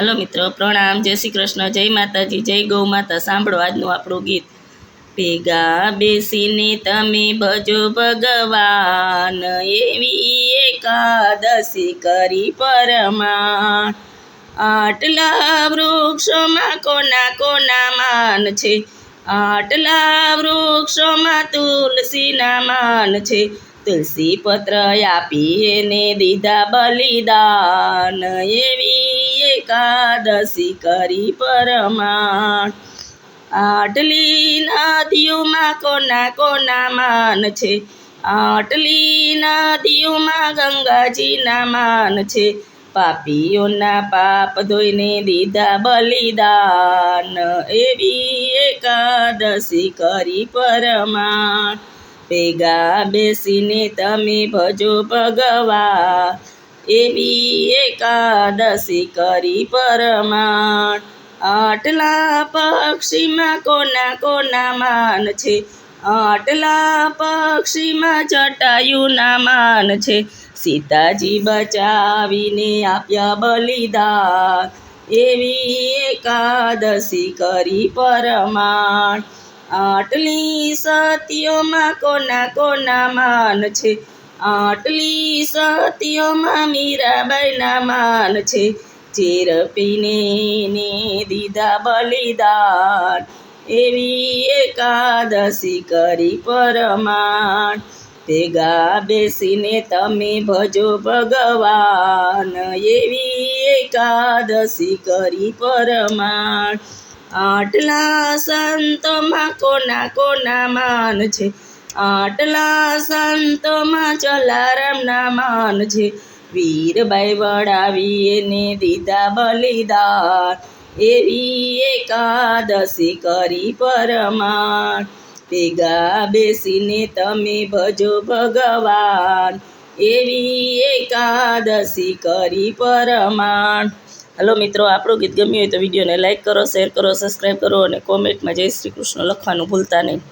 હાલો મિત્રો, પ્રણામ. જય શ્રી કૃષ્ણ. જય માતાજી. જય ગૌ માતા. સાંભળો આજનું આપણું ગીત. ભેગા બેસીને તમે ભજો ભગવાન. એવી એકાદશી કરી પરમાણ. આટલા વૃક્ષોમાં કોના કોના માન છે? આટલા વૃક્ષોમાં તુલસીના માન છે? તુલસી પત્ર આપી એને દીધા બલિદાન. એવી એકાદશી કરી પરમાણ આટલી નદીઓમાં કોના કોના માન છે? આટલી નદીઓમાં ગંગાજીના માન છે. પાપીઓના પાપ ધોઈને દીધા બલિદાન. એવી એકાદશી કરી પરમાણ ભેગા બેસીને તમે ભજો ભગવાન એવી એકાદશી કરી પરમાણ. આટલા પક્ષીમાં કોના કોના માન છે? આટલા પક્ષીમાં જટાયુના માન છે? સીતાજી બચાવીને આપ્યા બલિદાન. એવી એકાદશી કરી પરમાણ. આટલી સતીઓમાં કોના કોના માન છે? આટલી સતીઓમાં મીરાબાઈના માન છે. ચેર પીને ને દીધા બલિદાન. એવી એકાદશી કરી પરમાણ. ભેગા બેસીને તમે ભજો ભગવાન. એવી એકાદશી કરી પરમાણ. આટલા સંતમાં કોના કોના માન છે? આટલા સંતોમાં ચલારામના માન છે. વીરબાઈ વડાવી એને દીધા બલિદાન. એવી એકાદશી કરી પરમાણ ભેગા બેસીને તમે ભજો ભગવાન. એવી એકાદશી કરી પરમાણ હલો મિત્રો, આપણું ગીત ગમ્યું હોય તો વિડીયોને લાઇક કરો, શેર કરો, સબસ્ક્રાઈબ કરો અને કોમેન્ટમાં જય શ્રી કૃષ્ણ લખવાનું ભૂલતા નહીં.